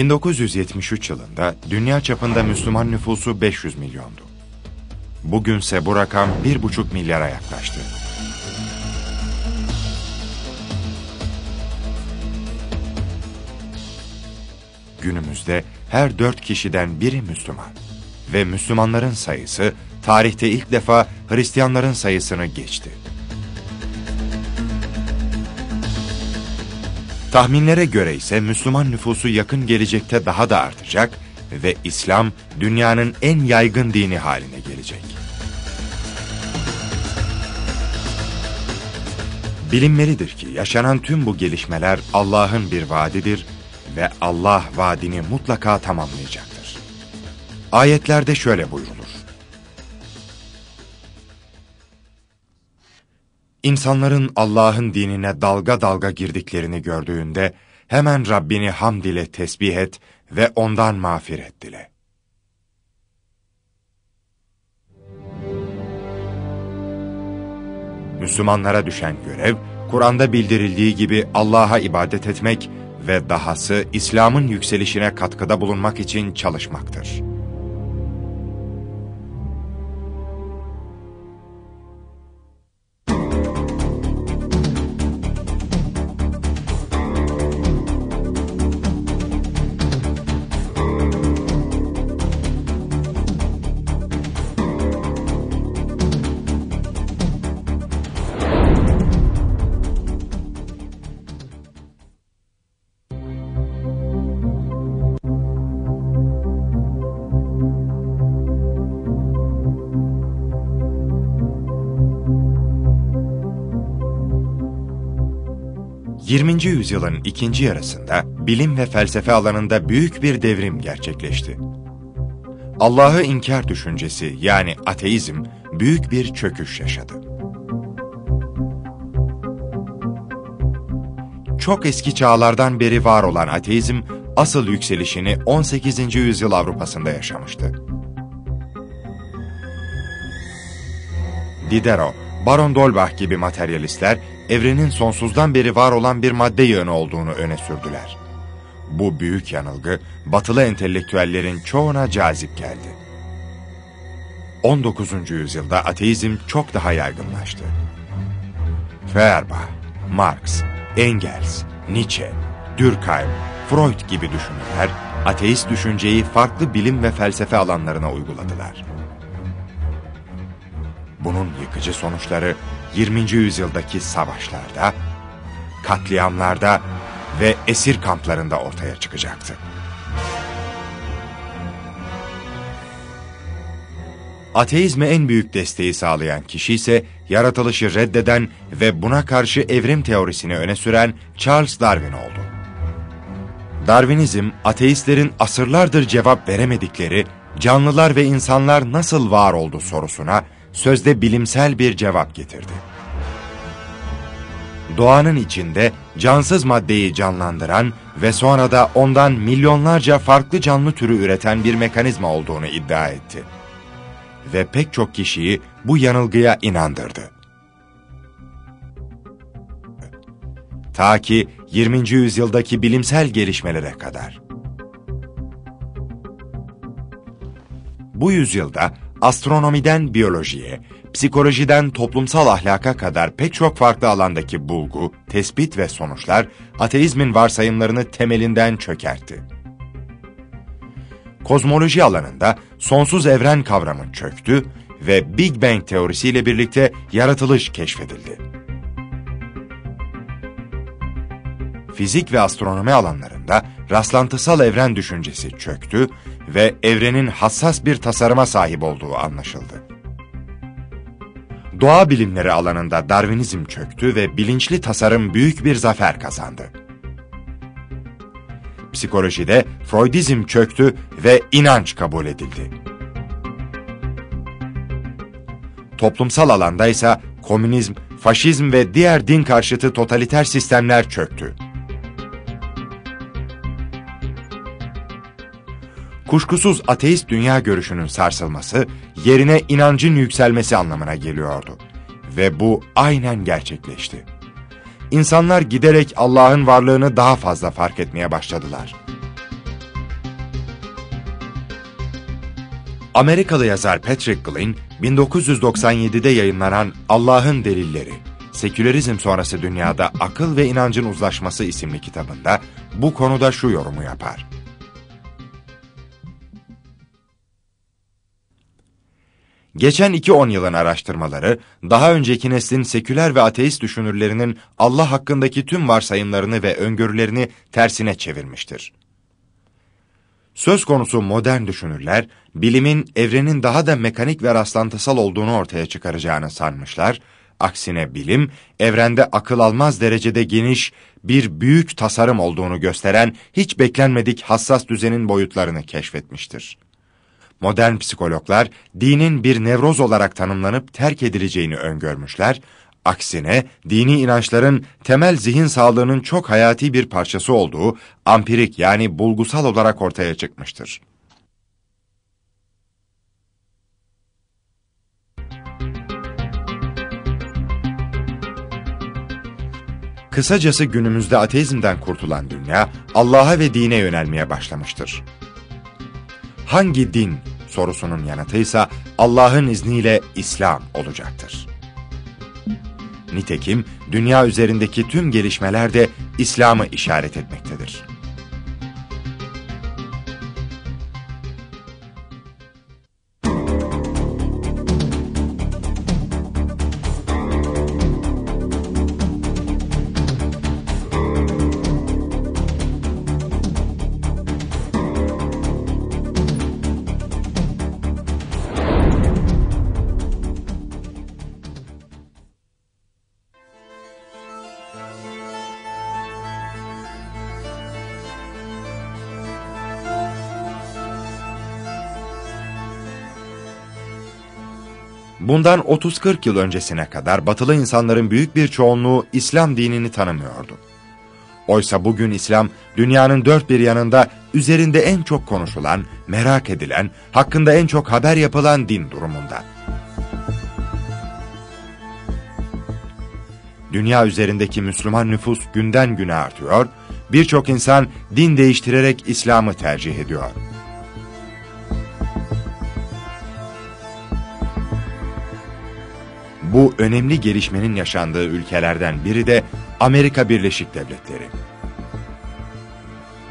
1973 yılında dünya çapında Müslüman nüfusu 500 milyondu. Bugünse bu rakam 1,5 milyara yaklaştı. Günümüzde her dört kişiden biri Müslüman ve Müslümanların sayısı tarihte ilk defa Hristiyanların sayısını geçti. Tahminlere göre ise Müslüman nüfusu yakın gelecekte daha da artacak ve İslam dünyanın en yaygın dini haline gelecek. Bilinmelidir ki yaşanan tüm bu gelişmeler Allah'ın bir vaadidir ve Allah vaadini mutlaka tamamlayacaktır. Ayetlerde şöyle buyrulur. İnsanların Allah'ın dinine dalga dalga girdiklerini gördüğünde hemen Rabbini hamd ile tesbih et ve ondan mağfiret dile. Müslümanlara düşen görev, Kur'an'da bildirildiği gibi Allah'a ibadet etmek ve dahası İslam'ın yükselişine katkıda bulunmak için çalışmaktır. 20. yüzyılın ikinci yarısında bilim ve felsefe alanında büyük bir devrim gerçekleşti. Allah'ı inkar düşüncesi yani ateizm büyük bir çöküş yaşadı. Çok eski çağlardan beri var olan ateizm asıl yükselişini 18. yüzyıl Avrupa'sında yaşamıştı. Diderot, Baron d'Holbach gibi materyalistler evrenin sonsuzdan beri var olan bir madde yığını olduğunu öne sürdüler. Bu büyük yanılgı batılı entelektüellerin çoğuna cazip geldi. 19. yüzyılda ateizm çok daha yaygınlaştı. Feuerbach, Marx, Engels, Nietzsche, Durkheim, Freud gibi düşünürler ateist düşünceyi farklı bilim ve felsefe alanlarına uyguladılar. Bunun yıkıcı sonuçları 20. yüzyıldaki savaşlarda, katliamlarda ve esir kamplarında ortaya çıkacaktı. Ateizme en büyük desteği sağlayan kişi ise yaratılışı reddeden ve buna karşı evrim teorisini öne süren Charles Darwin oldu. Darwinizm, ateistlerin asırlardır cevap veremedikleri canlılar ve insanlar nasıl var oldu sorusuna sözde bilimsel bir cevap getirdi. Doğanın içinde cansız maddeyi canlandıran ve sonra da ondan milyonlarca farklı canlı türü üreten bir mekanizma olduğunu iddia etti. Ve pek çok kişiyi bu yanılgıya inandırdı. Ta ki 20. yüzyıldaki bilimsel gelişmelere kadar. Bu yüzyılda astronomiden biyolojiye, psikolojiden toplumsal ahlaka kadar pek çok farklı alandaki bulgu, tespit ve sonuçlar ateizmin varsayımlarını temelinden çökertti. Kozmoloji alanında sonsuz evren kavramı çöktü ve Big Bang teorisiyle birlikte yaratılış keşfedildi. Fizik ve astronomi alanlarında rastlantısal evren düşüncesi çöktü ve evrenin hassas bir tasarıma sahip olduğu anlaşıldı. Doğa bilimleri alanında Darwinizm çöktü ve bilinçli tasarım büyük bir zafer kazandı. Psikolojide Freudizm çöktü ve inanç kabul edildi. Toplumsal alanda ise komünizm, faşizm ve diğer din karşıtı totaliter sistemler çöktü. kuşkusuz ateist dünya görüşünün sarsılması, yerine inancın yükselmesi anlamına geliyordu. Ve bu aynen gerçekleşti. İnsanlar giderek Allah'ın varlığını daha fazla fark etmeye başladılar. Amerikalı yazar Patrick Glynn, 1997'de yayınlanan Allah'ın Delilleri, Sekülerizm Sonrası Dünyada Akıl ve İnancın Uzlaşması isimli kitabında bu konuda şu yorumu yapar. Geçen iki on yılın araştırmaları, daha önceki neslin seküler ve ateist düşünürlerinin Allah hakkındaki tüm varsayımlarını ve öngörülerini tersine çevirmiştir. Söz konusu modern düşünürler, bilimin evrenin daha da mekanik ve rastlantısal olduğunu ortaya çıkaracağını sanmışlar, aksine bilim, evrende akıl almaz derecede geniş bir büyük tasarım olduğunu gösteren hiç beklenmedik hassas düzenin boyutlarını keşfetmiştir. Modern psikologlar dinin bir nevroz olarak tanımlanıp terk edileceğini öngörmüşler, aksine dini inançların temel zihin sağlığının çok hayati bir parçası olduğu ampirik yani bulgusal olarak ortaya çıkmıştır. Kısacası günümüzde ateizmden kurtulan dünya Allah'a ve dine yönelmeye başlamıştır hangi din sorusunun yanıtı ise Allah'ın izniyle İslam olacaktır. Nitekim dünya üzerindeki tüm gelişmeler de İslam'ı işaret etmektedir. Bundan 30-40 yıl öncesine kadar batılı insanların büyük bir çoğunluğu İslam dinini tanımıyordu. Oysa bugün İslam dünyanın dört bir yanında üzerinde en çok konuşulan, merak edilen, hakkında en çok haber yapılan din durumunda. Dünya üzerindeki Müslüman nüfus günden güne artıyor, birçok insan din değiştirerek İslam'ı tercih ediyor. Bu önemli gelişmenin yaşandığı ülkelerden biri de Amerika Birleşik Devletleri.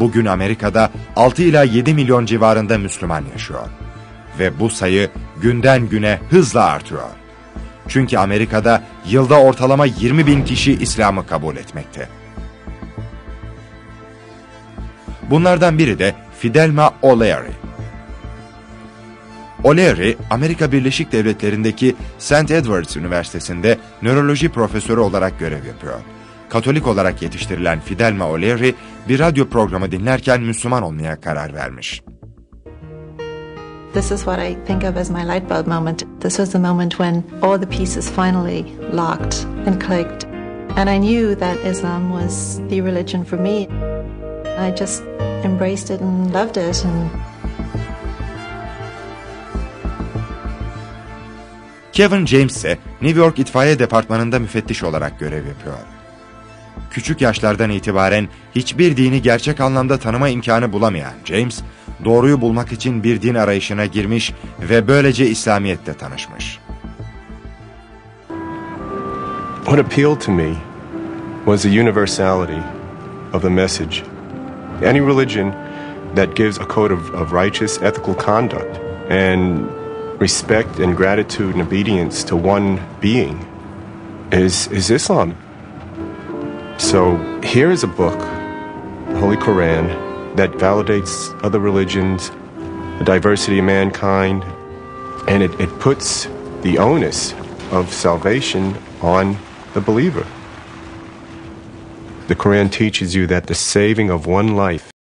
Bugün Amerika'da 6 ila 7 milyon civarında Müslüman yaşıyor. Ve bu sayı günden güne hızla artıyor. Çünkü Amerika'da yılda ortalama 20 bin kişi İslam'ı kabul etmekte. Bunlardan biri de Fidelma O'Leary. O'Leary, Amerika Birleşik Devletleri'ndeki St. Edwards Üniversitesi'nde nöroloji profesörü olarak görev yapıyor. Katolik olarak yetiştirilen Fidelma O'Leary, bir radyo programı dinlerken Müslüman olmaya karar vermiş. This is what I think of as my light bulb moment. This was the moment when all the pieces finally locked and clicked. And I knew that Islam was the religion for me. I just embraced it and loved it and Kevin James ise New York İtfaiye Departmanı'nda müfettiş olarak görev yapıyor. Küçük yaşlardan itibaren hiçbir dini gerçek anlamda tanıma imkanı bulamayan James, doğruyu bulmak için bir din arayışına girmiş ve böylece İslamiyet'te tanışmış. What appealed to me was the universality of the message. Any religion that gives a code of, of righteous, ethical conduct and respect and gratitude and obedience to one being is, is Islam. So here is a book, the Holy Quran, that validates other religions, the diversity of mankind, and it, it puts the onus of salvation on the believer. The Quran teaches you that the saving of one life